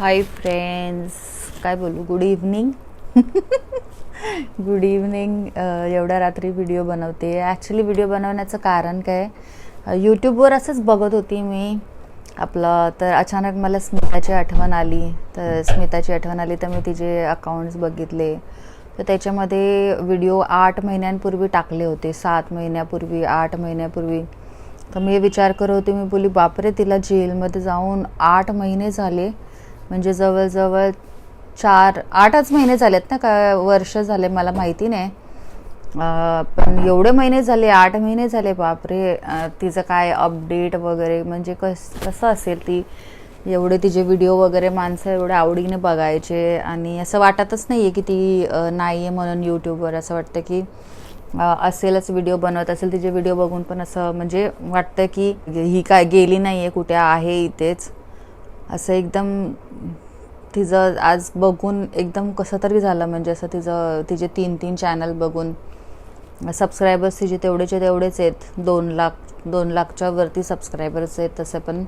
Hi friends काय बोलू? Good evening good evening एवढ्या रात्री व्हिडिओ बनवते. ॲक्च्युली व्हिडिओ बनवण्याचं कारण काय? यूट्यूबवर असंच बघत होती मी. आपलं तर अचानक मला स्मिताची आठवण आली. तर स्मिताची आठवण आली तर मी तिचे अकाउंट्स बघितले. तर त्याच्यामध्ये व्हिडिओ आठ महिन्यांपूर्वी टाकले होते. सात महिन्यापूर्वी आठ महिन्यापूर्वी. तर मी विचार करत होते मी बोली बापरे तिला जेलमध्ये जाऊन आठ महिने झाले. म्हणजे जवळजवळ चार आठच महिने झालेत ना का वर्ष झाले मला माहिती नाही. पण एवढे महिने झाले आठ महिने झाले बापरे. तिचं काय अपडेट वगैरे म्हणजे कस कसं असेल ती? एवढे तिचे व्हिडिओ वगैरे माणसं एवढ्या आवडीने बघायचे आणि असं वाटतच नाही आहे की ती नाही आहे म्हणून यूट्यूबवर असं वाटतं की असेलच व्हिडिओ बनवत असेल तिचे व्हिडिओ बघून पण असं म्हणजे वाटतं की ही काय गेली नाही आहे कुठे आहे इथेच. असं एकदम तिचं आज बघून एकदम कसं तरी झालं म्हणजे असं तिचं तिचे तीन तीन चॅनल बघून. सबस्क्रायबर्स तिचे तेवढेचे तेवढेच आहेत. दोन लाख दोन लाखच्या वरती सबस्क्रायबर्स आहेत तसे पण.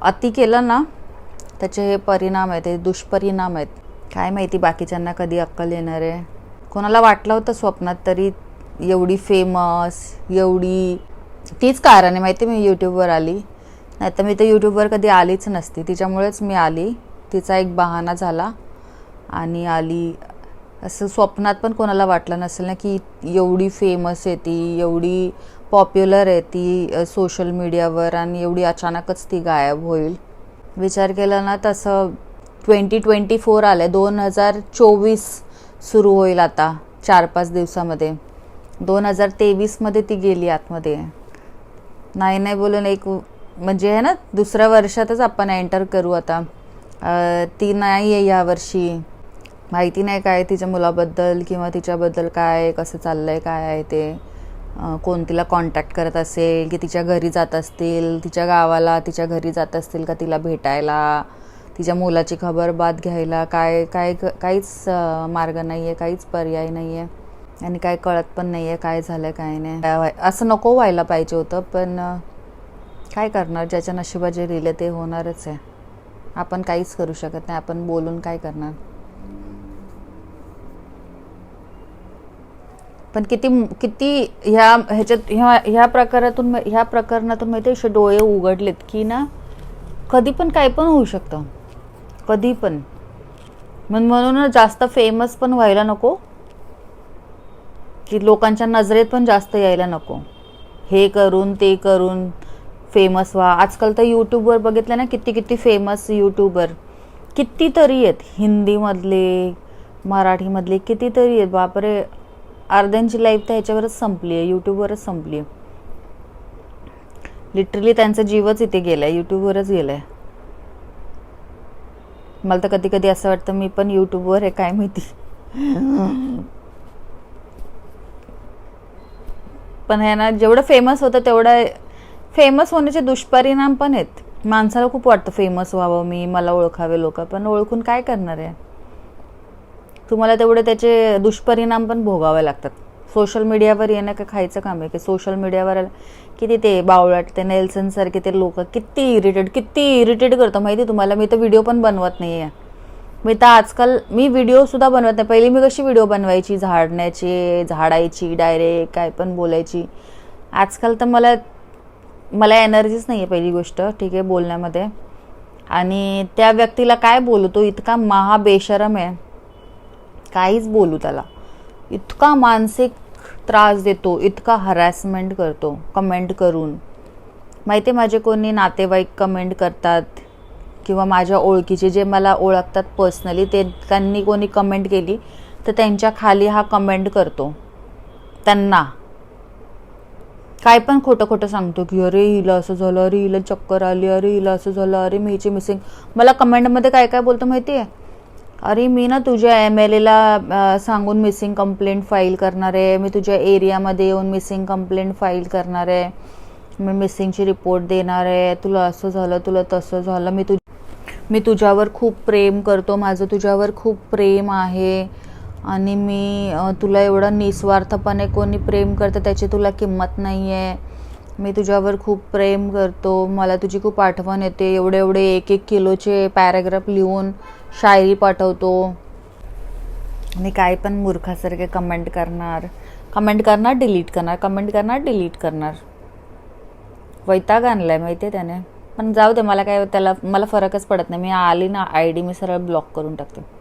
अति केलं ना त्याचे हे परिणाम आहेत हे दुष्परिणाम आहेत. काय माहिती बाकीच्यांना कधी अक्कल येणार आहे. कोणाला वाटलं होतं स्वप्नात तरी एवढी फेमस एवढी तीच कारण आहे. माहिती मी यूट्यूबवर आली. नाही तर मी तर यूट्यूबवर कधी आलीच नसती. तिच्यामुळेच मी आली. तिचा एक बहाणा झाला. आणि आली. असं स्वप्नात पण कोणाला वाटलं नसेल ना की एवढी फेमस आहे ती एवढी पॉप्युलर आहे ती सोशल मीडियावर आणि एवढी अचानकच ती गायब होईल. विचार केला ना तसं ट्वेंटी ट्वेंटी फोर आलं आहे दोन हजार चोवीस सुरू होईल आता चार पाच दिवसामध्ये. दोन हजार तेवीसमध्ये ती गेली आतमध्ये. नाही नाही बोलून एक म्हणजे आहे ना दुसऱ्या वर्षातच आपण एंटर करू आता. ती नाही आहे यावर्षी माहिती नाही काय तिच्या मुलाबद्दल किंवा तिच्याबद्दल काय कसं चाललं आहे काय आहे ते. कोण तिला कॉन्टॅक्ट करत असेल की तिच्या घरी जात असतील तिच्या गावाला तिच्या घरी जात असतील का तिला भेटायला तिच्या मुलाची खबर बाद घ्यायला काय काय काहीच मार्ग नाही आहे काहीच पर्याय नाही आहे आणि काय कळत पण नाही आहे काय झालं काय नाही. असं नको व्हायला पाहिजे होतं पण काय करणार? ज्याच्या नशिबा जे लिहिलं ते होणारच आहे. आपण काहीच करू शकत नाही. आपण बोलून काय करणार? पण किती किती ह्या ह्याच्यात ह्या ह्या प्रकारातून ह्या प्रकरणातून माहिती असे डोळे उघडलेत की ना कधी पण काय पण होऊ शकतं. कधी पण. मग म्हणून जास्त फेमस पण व्हायला नको. की लोकांच्या नजरेत पण जास्त यायला नको. हे करून ते करून फेमस व्हा. आजकाल तर यूट्यूबवर बघितलं ना किती किती फेमस यूट्यूबर कितीतरी आहेत. हिंदीमधले मराठीमधले कितीतरी आहेत. बापरे. अर्ध्यांची लाईफ तर ह्याच्यावरच संपली आहे. यूट्यूबवरच संपली आहे. लिटरली त्यांचा जीवच इथे गेलाय. यूट्यूबवरच गेलाय. मला तर कधी कधी असं वाटतं मी पण यूट्यूबवर आहे काय माहिती. पण ह्यांना ना जेवढं फेमस होतं तेवढं फेमस होण्याचे दुष्परिणाम पण आहेत. माणसाला खूप वाटतं फेमस व्हावं मी मला ओळखावे लोक पण ओळखून काय करणार आहे? तुम्हाला तेवढे त्याचे दुष्परिणाम पण भोगावे लागतात. सोशल मीडियावर येणं का खायचं काम आहे? की सोशल मीडियावर किती ते बावळट ते नेल्सनसारखे ते लोक किती इरिटेट किती इरिटेट करतं माहिती आहे तुम्हाला? मी तर व्हिडिओ पण बनवत नाही आहे मी तर आजकाल मी व्हिडिओसुद्धा बनवत नाही. पहिली मी कशी व्हिडिओ बनवायची? झाडण्याची झाडायची डायरेक्ट काय पण बोलायची. आजकाल तर मला मला एनर्जीच नाही आहे पहिली गोष्ट ठीक आहे बोलण्यामध्ये. आणि त्या व्यक्तीला काय बोलू तो इतका महाबेशरम आहे. काहीच बोलू त्याला. इतका मानसिक त्रास देतो इतका हरॅसमेंट करतो कमेंट करून. माहिती आहे माझे कोणी नातेवाईक कमेंट करतात किंवा माझ्या ओळखीचे जे मला ओळखतात पर्सनली ते त्यांनी कोणी कमेंट केली तर त्यांच्या खाली हा कमेंट करतो. त्यांना. काय पण खोटं खोटं सांगतो की अरे हिला असं झालं अरे हिला चक्कर आली अरे हिला असं झालं अरे मीची मिसिंग मला कमेंटमध्ये काय काय बोलतो माहिती आहे? अरे मी ना तुझ्या एम एल एला सांगून मिसिंग कंप्लेंट फाईल करणार आहे. मी तुझ्या एरियामध्ये येऊन मिसिंग कंप्लेंट फाईल करणार आहे. मी मिसिंगची रिपोर्ट देणार आहे. तुला असं झालं तुला तसं झालं. मी तुझ मी तुझ्यावर खूप प्रेम करतो. माझं तुझ्यावर खूप प्रेम आहे. आणि मी तुला एवढं निस्वार्थपणे कोणी प्रेम करतं त्याची तुला किंमत नाही आहे मी तुझ्यावर खूप प्रेम करतो. मला तुझी खूप आठवण येते. एवढे एवढे एक एक किलोचे पॅराग्राफ लिहून शायरी पाठवतो. आणि काय पण मूर्खासारखे कमेंट करणार. कमेंट करणार डिलीट करणार. कमेंट करणार डिलीट करणार. वैताग आणलाय माहिती आहे त्याने. पण जाऊ दे मला काय त्याला मला फरकच पडत नाही. मी आली ना आय डी मी सरळ ब्लॉक करून टाकते.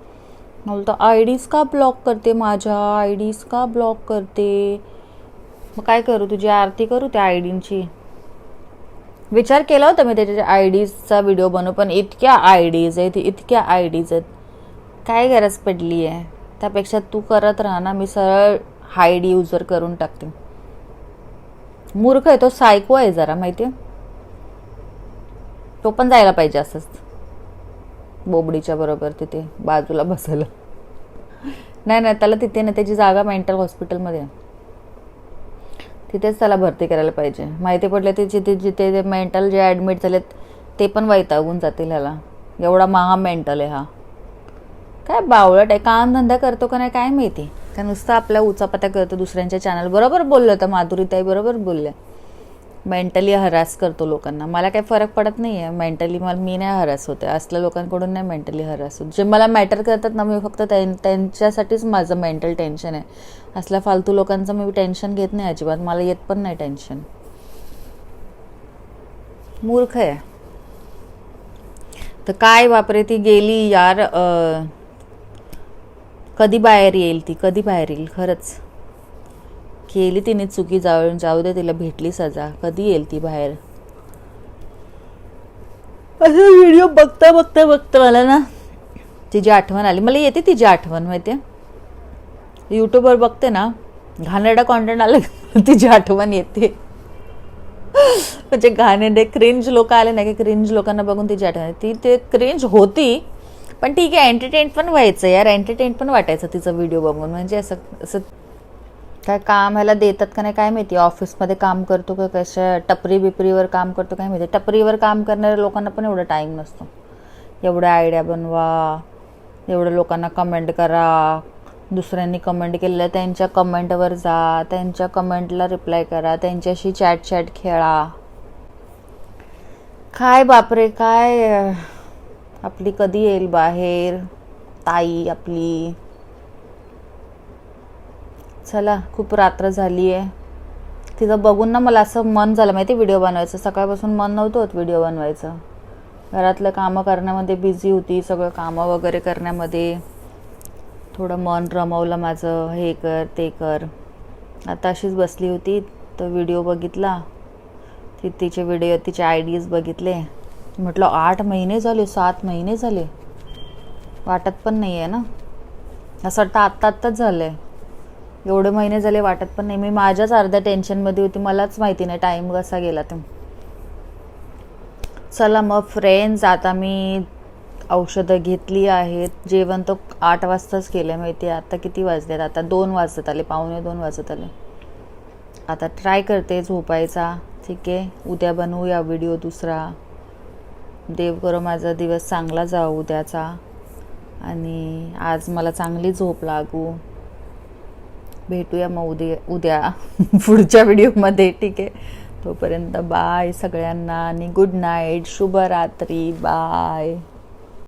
बोलतो आय डीज का ब्लॉक करते? माझ्या आय डीज का ब्लॉक करते? मग काय करू? तुझी आरती करू त्या आय डींची विचार केला होता मी त्याच्या आय डीजचा व्हिडिओ बनवू पण इतक्या आय डीज आहेत इतक्या आय डीज आहेत. काय गरज पडली आहे? त्यापेक्षा तू करत राहा ना मी सरळ हाय डी युजर करून टाकते. मूर्ख आहे तो सायको आहे जरा माहिती आहे तो पण जायला पाहिजे असंच. बोबडीच्या बरोबर तिथे बाजूला बसायला नाही नाही त्याला तिथे नाही त्याची जागा मेंटल हॉस्पिटलमध्ये आहे तिथेच त्याला भरती करायला पाहिजे. माहिती पडले ते जिथे जिथे मेंटल जे ॲडमिट झालेत ते पण वैतागून जातील ह्याला. एवढा महा मेंटल आहे हा. काय बावळट आहे काम धंदा करतो का नाही काय माहिती. का नुसतं आपल्या उचापत्या करतो दुसऱ्यांच्या चॅनल बरोबर बोललं तर माधुरीताई बरोबर बोलल्या. मेंटली हरास करतो लोकांना. मला काही फरक पडत नाही आहे मेंटली मला मी नाही हरास होते असल्या लोकांकडून नाही मेंटली हरास होत. जे मला मॅटर करतात ना मी फक्त त्यां त्यांच्यासाठीच माझं मेंटल टेन्शन आहे. असल्या फालतू लोकांचं मी टेन्शन घेत नाही अजिबात. मला येत पण नाही टेन्शन. मूर्ख आहे. तर काय बापरे ती गेली यार कधी बाहेर येईल ती? कधी बाहेर येईल? खरंच. केली तिने चुकी जाऊ जाऊ दे तिला भेटली सजा. कधी येईल ती बाहेर? असं व्हिडिओ बघता बघता बघता मला ना तिची आठवण आली. मला येते तिची आठवण माहिती यूट्यूबवर बघते ना घाणेरडा कॉन्टेंट आलं तिची आठवण येते. म्हणजे घाणेरडे क्रिंज लोक आले ना की क्रिंज लोकांना बघून तिची आठवण ती ते क्रिंज होती पण ठीक आहे एंटरटेन पण व्हायचं यार. एंटरटेन पण वाटायचं तिचा व्हिडिओ बघून. म्हणजे असं असं काय काम ह्याला देतात का नाही काय माहिती? ऑफिसमध्ये काम करतो का कशा? टपरी बिपरीवर काम करतो काय माहिती? टपरीवर काम करणाऱ्या लोकांना पण एवढा टाईम नसतो. एवढ्या आयडिया बनवा एवढ्या लोकांना कमेंट करा. दुसऱ्यांनी कमेंट केलेलं त्यांच्या कमेंटवर जा त्यांच्या कमेंटला रिप्लाय करा त्यांच्याशी चॅट चॅट खेळा. काय बापरे काय आपली कधी येईल बाहेर? ताई आपली. चला खूप रात्र झाली आहे तिचं बघून ना मला असं मन झालं. माहिती व्हिडिओ बनवायचं? सकाळपासून मन नव्हतं होत व्हिडिओ बनवायचं. घरातलं कामं करण्यामध्ये बिझी होती सगळं कामं वगैरे करण्यामध्ये. थोडं मन रमवलं माझं हे कर ते कर. आता अशीच बसली होती. तर व्हिडिओ बघितला. ती तिचे व्हिडिओ तिचे आय डीज बघितले. म्हटलं आठ महिने झाले सात महिने झाले. वाटत पण नाही आहे ना. असं वाटतं आत्ता आत्ताच झालं आहे एवढे महिने झाले वाटत पण नाही. मी माझ्याच अर्ध्या टेन्शनमध्ये होती. मलाच माहिती नाही टाईम कसा गेला ते. चला मग फ्रेंड्स आता मी औषधं घेतली आहेत. जेवण तो आठ वाजताच केलं आहे माहिती आहे. आता किती वाजलेत? आता दोन वाजत आले. पावणे दोन वाजत आले. आता ट्राय करते झोपायचा. ठीक आहे. उद्या बनवूया व्हिडिओ दुसरा. देव करो माझा दिवस चांगला जाऊ उद्याचा आणि आज मला चांगली झोप लागू. भेटूया मग उद्या उद्या. पुढच्या व्हिडिओमध्ये ठीक आहे? तोपर्यंत बाय सगळ्यांना आणि गुड नाईट शुभरात्री बाय.